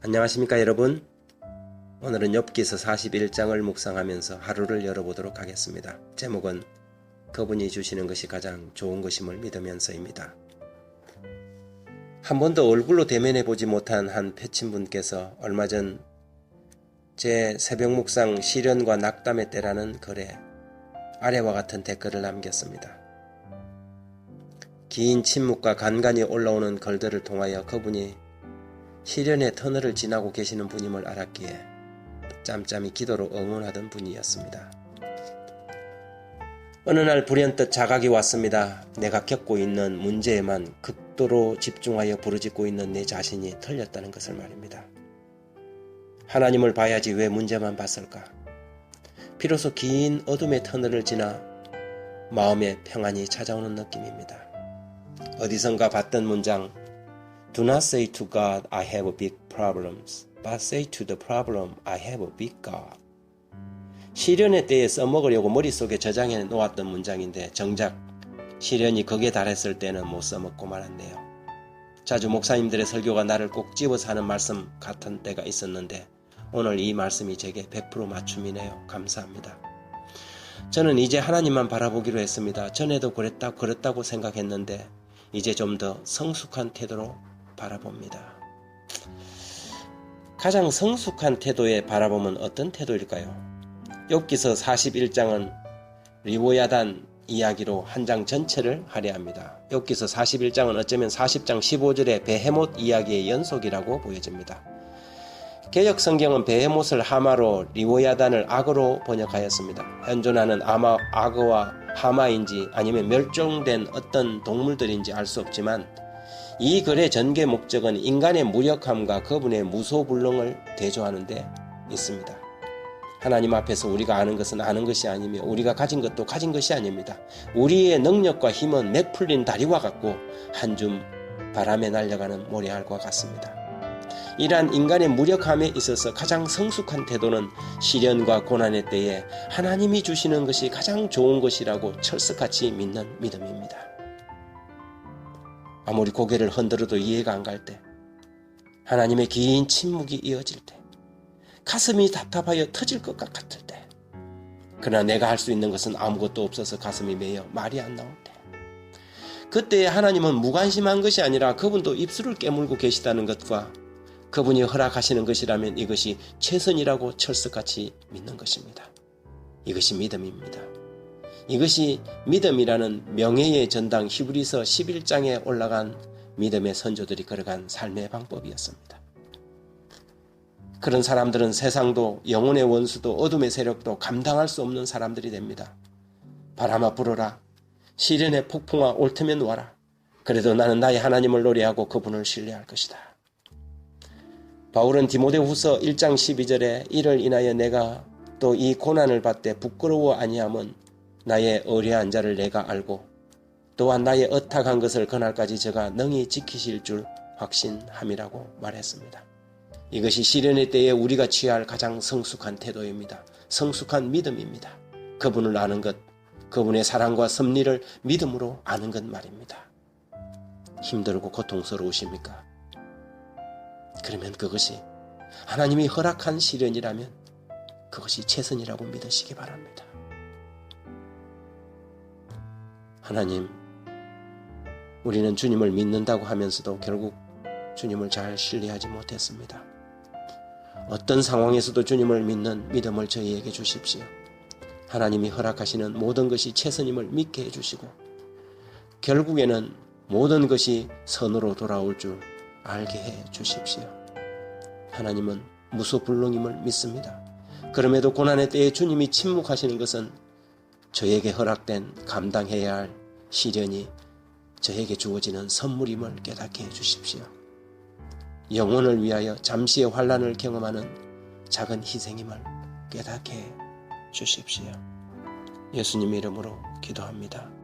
안녕하십니까 여러분. 오늘은 엽기서 41장을 묵상하면서 하루를 열어보도록 하겠습니다. 제목은 그분이 주시는 것이 가장 좋은 것임을 믿으면서입니다. 한 번도 얼굴로 대면해 보지 못한 한 패친 분께서 얼마 전 제 새벽 묵상 시련과 낙담의 때라는 글에 아래와 같은 댓글을 남겼습니다. 긴 침묵과 간간히 올라오는 글들을 통하여 그분이 시련의 터널을 지나고 계시는 분임을 알았기에 짬짬이 기도로 응원하던 분이었습니다. 어느 날 불현듯 자각이 왔습니다. 내가 겪고 있는 문제에만 극도로 집중하여 부르짖고 있는 내 자신이 틀렸다는 것을 말입니다. 하나님을 봐야지 왜 문제만 봤을까? 비로소 긴 어둠의 터널을 지나 마음의 평안이 찾아오는 느낌입니다. 어디선가 봤던 문장 Do not say to God I have big problems, but say to the problem I have a big God. 시련의 때에 써먹으려고 머릿속에 저장해 놓았던 문장인데 정작 시련이 거기에 달했을 때는 못 써먹고 말았네요. 자주 목사님들의 설교가 나를 꼭 집어서 하는 말씀 같은 때가 있었는데 오늘 이 말씀이 제게 100% 맞춤이네요. 감사합니다. 저는 이제 하나님만 바라보기로 했습니다. 전에도 그랬다, 그랬다고 생각했는데 이제 좀 더 성숙한 태도로 바라봅니다. 가장 성숙한 태도에 바라보면 어떤 태도일까요? 욥기서 41장은 리보야단 이야기로 한 장 전체를 할애합니다. 욥기서 41장은 어쩌면 40장 15절의 베헤못 이야기의 연속이라고 보여집니다. 개혁 성경은 베헤못을 하마로 리보야단을 악어로 번역하였습니다. 현존하는 아마 악어와 하마인지 아니면 멸종된 어떤 동물들인지 알 수 없지만 이 글의 전개 목적은 인간의 무력함과 그분의 무소불능을 대조하는 데 있습니다. 하나님 앞에서 우리가 아는 것은 아는 것이 아니며 우리가 가진 것도 가진 것이 아닙니다. 우리의 능력과 힘은 맥풀린 다리와 같고 한 줌 바람에 날려가는 모래알과 같습니다. 이러한 인간의 무력함에 있어서 가장 성숙한 태도는 시련과 고난의 때에 하나님이 주시는 것이 가장 좋은 것이라고 철석같이 믿는 믿음입니다. 아무리 고개를 흔들어도 이해가 안 갈 때, 하나님의 긴 침묵이 이어질 때, 가슴이 답답하여 터질 것 같을 때, 그러나 내가 할 수 있는 것은 아무것도 없어서 가슴이 메여 말이 안 나올 때, 그때 하나님은 무관심한 것이 아니라 그분도 입술을 깨물고 계시다는 것과 그분이 허락하시는 것이라면 이것이 최선이라고 철석같이 믿는 것입니다. 이것이 믿음입니다. 이것이 믿음이라는 명예의 전당 히브리서 11장에 올라간 믿음의 선조들이 걸어간 삶의 방법이었습니다. 그런 사람들은 세상도 영혼의 원수도 어둠의 세력도 감당할 수 없는 사람들이 됩니다. 바람아 불어라. 시련의 폭풍아 옳다면 와라. 그래도 나는 나의 하나님을 노래하고 그분을 신뢰할 것이다. 바울은 디모데후서 1장 12절에 이를 인하여 내가 또 이 고난을 받되 부끄러워 아니함은 나의 어려한 자를 내가 알고 또한 나의 어탁한 것을 그날까지 저가 능히 지키실 줄 확신함이라고 말했습니다. 이것이 시련의 때에 우리가 취할 가장 성숙한 태도입니다. 성숙한 믿음입니다. 그분을 아는 것, 그분의 사랑과 섭리를 믿음으로 아는 것 말입니다. 힘들고 고통스러우십니까? 그러면 그것이 하나님이 허락한 시련이라면 그것이 최선이라고 믿으시기 바랍니다. 하나님, 우리는 주님을 믿는다고 하면서도 결국 주님을 잘 신뢰하지 못했습니다. 어떤 상황에서도 주님을 믿는 믿음을 저희에게 주십시오. 하나님이 허락하시는 모든 것이 최선임을 믿게 해주시고, 결국에는 모든 것이 선으로 돌아올 줄 알게 해 주십시오. 하나님은 무소불능임을 믿습니다. 그럼에도 고난의 때에 주님이 침묵하시는 것은 저에게 허락된 감당해야 할 시련이 저에게 주어지는 선물임을 깨닫게 해 주십시오. 영혼을 위하여 잠시의 환란을 경험하는 작은 희생임을 깨닫게 해 주십시오. 예수님 이름으로 기도합니다.